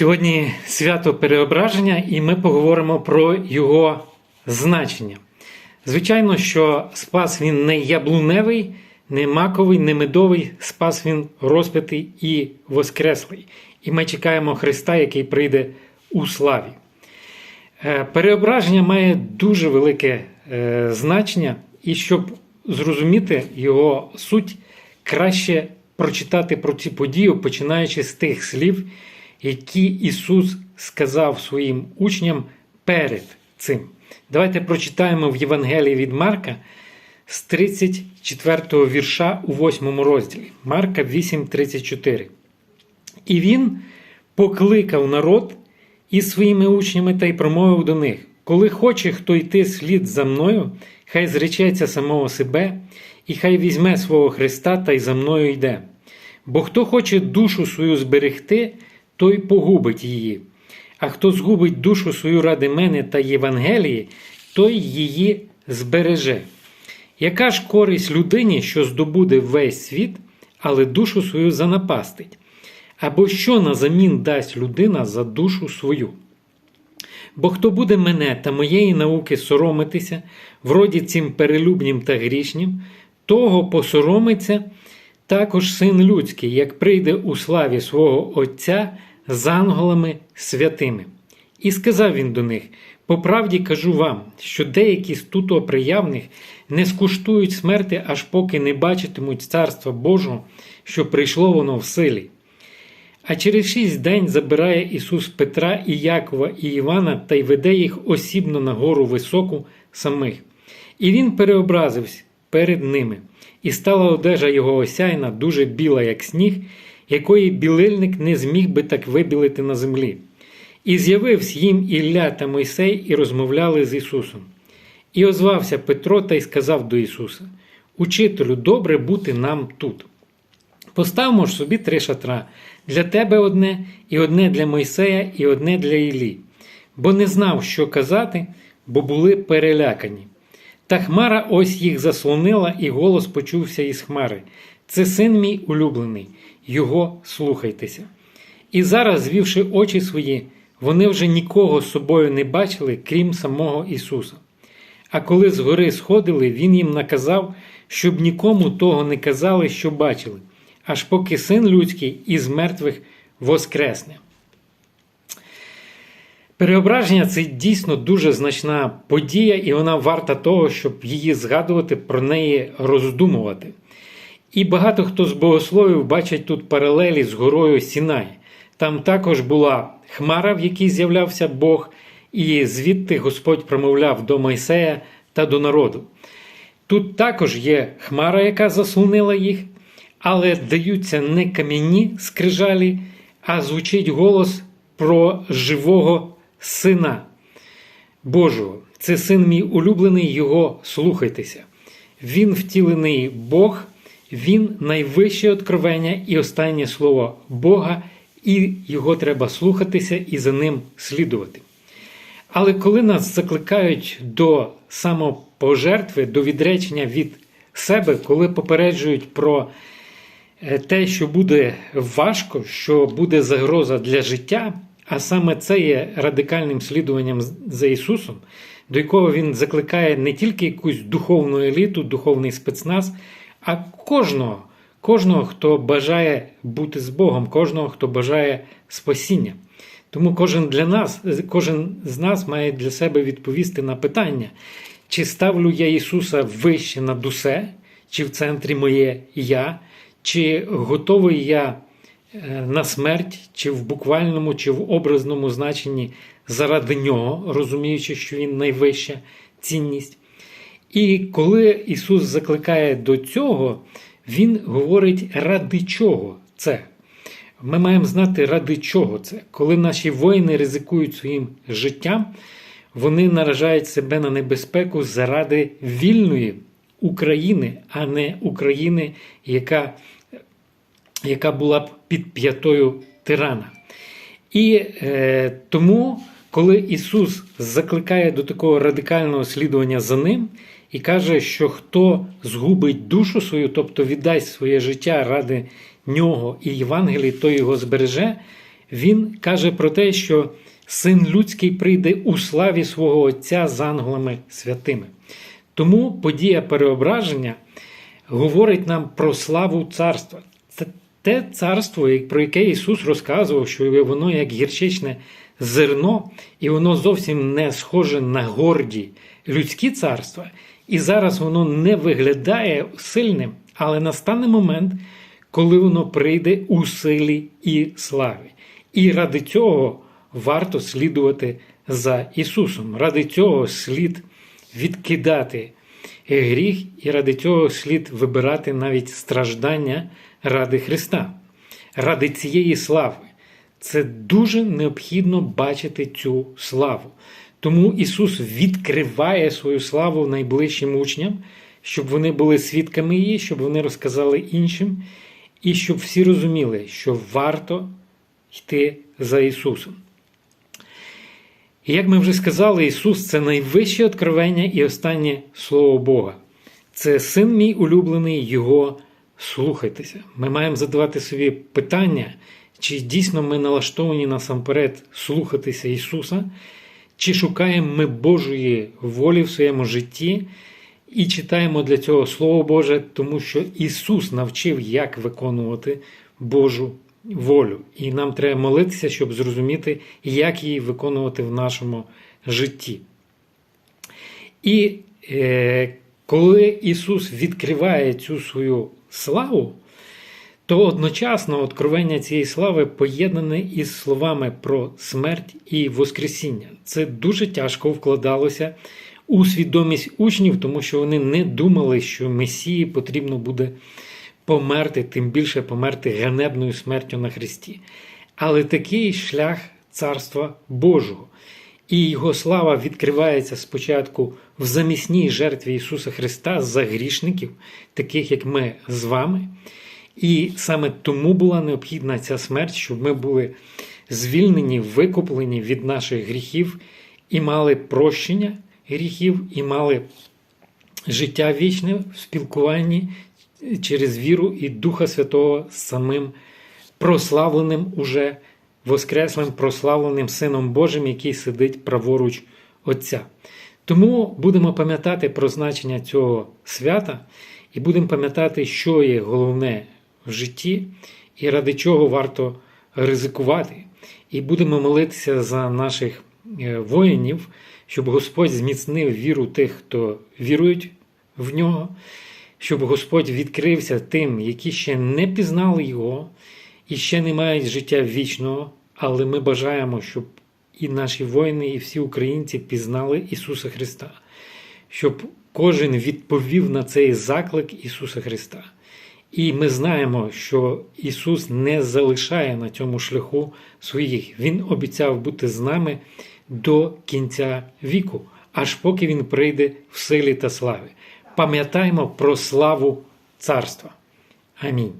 Сьогодні свято переображення, і ми поговоримо про його значення. Звичайно, що спас він не яблуневий, не маковий, не медовий, спас він розпитий і воскреслий. І ми чекаємо Христа, який прийде у славі. Е, Переображення має дуже велике е, значення, і щоб зрозуміти його суть, краще прочитати про ці події, починаючи з тих слів, які Ісус сказав своїм учням перед цим. Давайте прочитаємо в Євангелії від Марка з 34 вірша у 8 розділі. Марка 8:34. І він покликав народ із своїми учнями та й промовив до них: Коли хоче хто йти слід за мною, хай зречеться самого себе, і хай візьме свого Христа та й за мною йде. Бо хто хоче душу свою зберегти, той погубить її. А хто згубить душу свою ради мене та Євангелії, той її збереже. Яка ж користь людині, що здобуде весь світ, але душу свою занапастить? Або що назамін дасть людина за душу свою? Бо хто буде мене та моєї науки соромитися, вроді цим перелюбнім та грішнім, того посоромиться також син людський, як прийде у славі свого Отця з анголами святими. І сказав він до них: по правді кажу вам, що деякі з туто приявних не скуштують смерти, аж поки не бачитимуть Царства Божого, що прийшло воно в силі. А через шість день забирає Ісус Петра і Якова і Івана та й веде їх осібно на гору високу самих. І він переобразився перед ними, і стала одежа його осяйна, дуже біла, як сніг, якої білильник не зміг би так вибілити на землі. І з'явився їм Ілля та Мойсей і розмовляли з Ісусом. І озвався Петро та й сказав до Ісуса: Учителю, добре бути нам тут. Поставмо ж собі три шатра для тебе одне, і одне для Мойсея, і одне для Іллі, бо не знав, що казати, бо були перелякані. Та хмара ось їх заслонила, і голос почувся із хмари. Це син мій улюблений, його слухайтеся. І зараз, звівши очі свої, вони вже нікого з собою не бачили, крім самого Ісуса. А коли з гори сходили, Він їм наказав, щоб нікому того не казали, що бачили, аж поки син людський із мертвих воскресне. Переображення це дійсно дуже значна подія, і вона варта того, щоб її згадувати, про неї роздумувати. І багато хто з богословів бачать тут паралелі з горою Сінай. Там також була хмара, в якій з'являвся Бог, і звідти Господь промовляв до Мойсея та до народу. Тут також є хмара, яка заслонила їх, але даються не кам'яні скрижалі, а звучить голос про живого Сина Божого. Це син мій улюблений, його слухайтеся. Він втілений Бог, він найвище откровення і останнє слово Бога, і його треба слухатися і за ним слідувати. Але коли нас закликають до самопожертви, до відречення від себе, коли попереджують про те, що буде важко, що буде загроза для життя, а саме це є радикальним слідуванням за Ісусом, до якого Він закликає не тільки якусь духовну еліту, духовний спецназ, а кожного, кожного, хто бажає бути з Богом, кожного, хто бажає спасіння. Тому кожен для нас, кожен з нас має для себе відповісти на питання, чи ставлю я Ісуса вище над усе, чи в центрі моє я, чи готовий я на смерть, чи в буквальному, чи в образному значенні заради нього, розуміючи, що Він найвища цінність. І коли Ісус закликає до цього, Він говорить, ради чого це. Ми маємо знати, ради чого це. Коли наші воїни ризикують своїм життям, вони наражають себе на небезпеку заради вільної України, а не України, яка яка була б під п'ятою тирана. І е, тому, коли Ісус закликає до такого радикального слідування за ним і каже, що хто згубить душу свою, тобто віддасть своє життя ради нього і Євангелії, то його збереже, Він каже про те, що син людський прийде у славі свого Отця з ангелами святими. Тому подія переображення говорить нам про славу царства. Це те царство, про яке Ісус розказував, що воно як гірчичне зерно, і воно зовсім не схоже на горді людські царства. І зараз воно не виглядає сильним, але настане момент, коли воно прийде у силі і славі. І ради цього варто слідувати за Ісусом. Ради цього слід відкидати гріх, і ради цього слід вибирати навіть страждання ради Христа, ради цієї слави. Це дуже необхідно бачити цю славу. Тому Ісус відкриває свою славу найближчим учням, щоб вони були свідками її, щоб вони розказали іншим, і щоб всі розуміли, що варто йти за Ісусом. І як ми вже сказали, Ісус це найвище откровення і останнє Слово Бога. Це син мій улюблений, Його слухайтеся. Ми маємо задавати собі питання, чи дійсно ми налаштовані насамперед слухатися Ісуса, чи шукаємо ми Божої волі в своєму житті і читаємо для цього Слово Боже, тому що Ісус навчив, як виконувати Божу волю. І нам треба молитися, щоб зрозуміти, як її виконувати в нашому житті. І е, коли Ісус відкриває цю свою славу, то одночасно откровення цієї слави поєднане із словами про смерть і Воскресіння. Це дуже тяжко вкладалося у свідомість учнів, тому що вони не думали, що Месії потрібно буде померти, тим більше померти ганебною смертю на Христі. Але такий шлях Царства Божого. І його слава відкривається спочатку в замісній жертві Ісуса Христа за грішників, таких як ми з вами. І саме тому була необхідна ця смерть, щоб ми були звільнені, викуплені від наших гріхів і мали прощення гріхів, і мали життя вічне в спілкуванні через віру і Духа Святого з самим прославленим уже Воскреслим, прославленим Сином Божим, який сидить праворуч Отця. Тому будемо пам'ятати про значення цього свята і будемо пам'ятати, що є головне в житті, і ради чого варто ризикувати. І будемо молитися за наших е, воїнів, щоб Господь зміцнив віру тих, хто вірують в нього, щоб Господь відкрився тим, які ще не пізнали Його і ще не мають життя вічного, але ми бажаємо, щоб і наші воїни, і всі українці пізнали Ісуса Христа, щоб кожен відповів на цей заклик Ісуса Христа. І ми знаємо, що Ісус не залишає на цьому шляху своїх. Він обіцяв бути з нами до кінця віку, аж поки Він прийде в силі та славі. Пам'ятаємо про славу царства. Амінь.